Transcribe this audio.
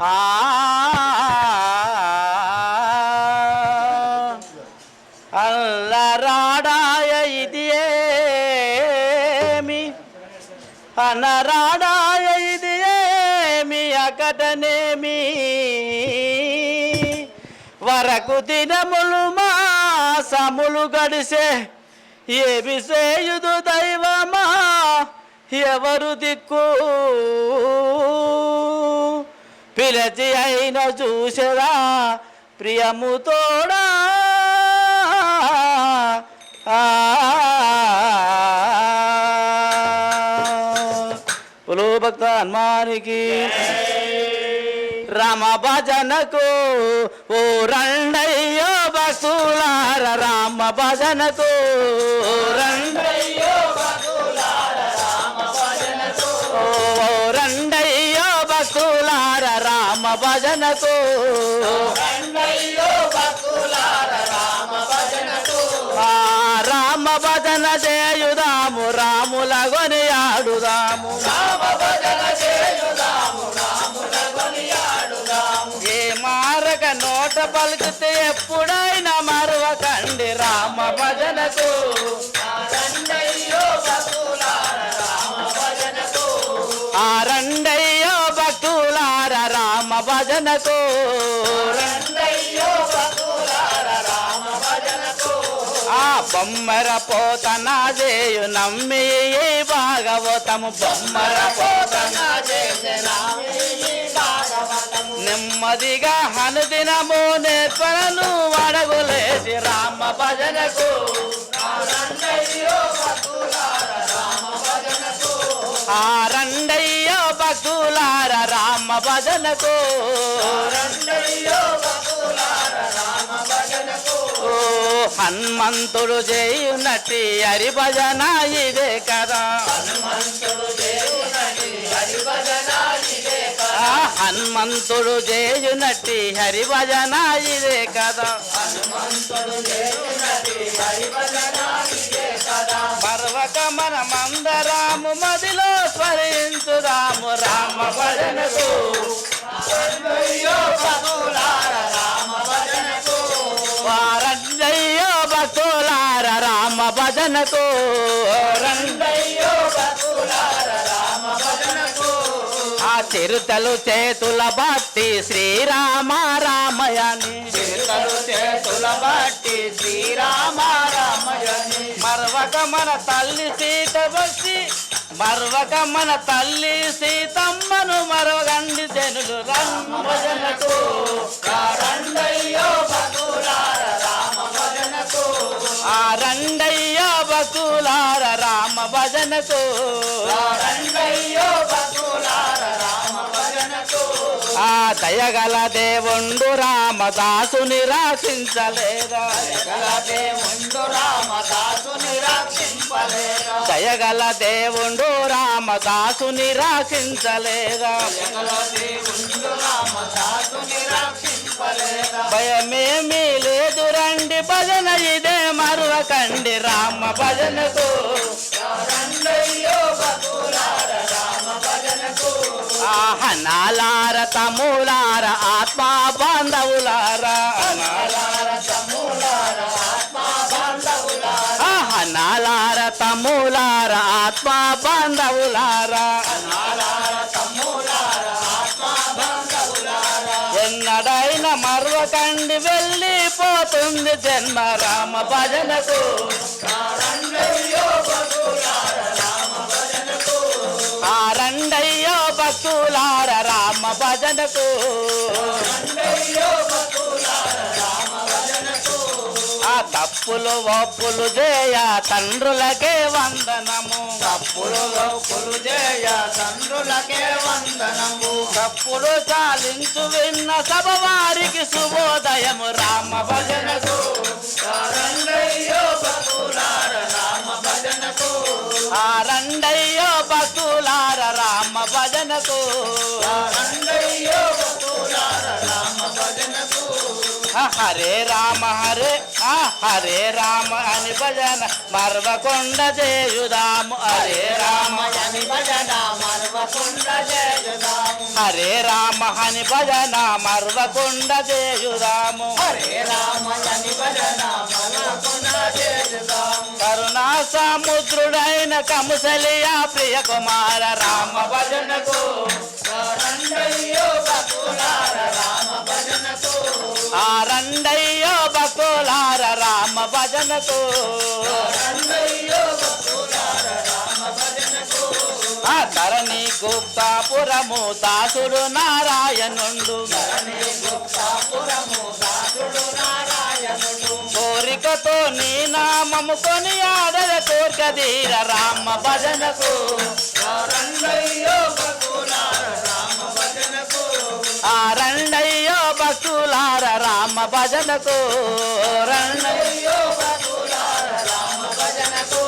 ఆ. అల్లరాడాయ ఇది ఏమి? అనరాడాయ ఇది ఏమి? అకటనేమి వరకు దినములు మాసములు గడిసే ఏమి చేయుదు దైవమా? ఎవరు దిక్కు? పిలచి అయిన చూసరా ప్రియము తోడా? ఆ. భక్త హనుమానికి రామ భజనకు ఓ రండయ్యో భక్తులార రామ భజనకు. రండయ్యో రామ భజనకు ఆ రామ భజన చేయుదాము రాముల గొని ఆడుదాము. ఏ మారక నోట పలికితే ఎప్పుడైనా మరవకండి రామ భజనతో భజనతో ఆ బొమ్మర పోతన జేయు నమ్మి భాగవతము. బొమ్మర పోతన నెమ్మదిగా హనుదినము నేర్పలను అడగులేసి రామ భజనకు ఆ రండయ్యో భక్తులార రామ భజనకు ఓ హనుమంతుడు చేయునట్టి హరి భజన ఇదే కదా. ఆ హనుమంతుడు చేయునట్టి హరి భజన ఇదే కదా పర్వక మనమందరాము మదిలో స్మరించు రాము రామ భజనకు వారయ్యో భక్తులార రామ భజనకు రంగయ్యో భక్తులార రామ భజనకు చిరుతలు చేతుల బట్టి శ్రీరామ రామయని. చిరుతలు చేతుల బట్టి శ్రీరామ రామయని. మరవక మన తల్లి సీత వచ్చి మరవక మన తల్లి సీతమ్మను మరవగండి జనులు రండయ్యో ఆ రండయ్యో బతులార రామ భజనకు ఆ దయగల దేవుండు రామదాసుని రాసించలేదా? దయగల దేవుండు రామదాసుని రాసించలేదా? భయమేమీ లేదు రండి భజన ఇదే మరువకండి రామ భజనకు. నాలార తమ్ములార ఆత్మ బాంధవులార ఆహ నాలార తమ్ములార ఆత్మ ఎన్నడైన ఎన్నడైనా మరవకండి వెళ్ళిపోతుంది జన్మ రామ భజనకు. భక్తులార రామ భజనకు ఆ తప్పులు ఒప్పులు చేయ తండ్రులకే వందనము. తప్పులు ఒప్పులు చేయ తండ్రులకే వందనము. తప్పుడు చాలించు విన్న సభ వారికి శుభోదయము రామ భజనకు ఆ రండయ్యో హరే రామ హరే ఆ, హరే రామ అని భజన మర్వకొండ చేయుదాము హరే రామ అని భజన మర్వకుండ చేయుదాము హరే రామ అని భజన మర్వకొండ చేయుదాము హరే రామ అని భజన మర్వకుండ చేయుదాము కరుణా సముద్రుడైన కముసలియా ప్రియ కుమార రామ భజనకు. రామ భజనకు. ఆ రండయ్య బకులార రామ భజనకు. ఆ ధరణి గుప్తాపురము దాసుడు నారాయణుండు. నారాయణుడు కోరికతో నీ నామము కొని ఆడల కోర్కదీర రామ భజనకు. రండయ్యో భక్తులార రామ భజనకు రణయ్యో భక్తులార రామ భజనకు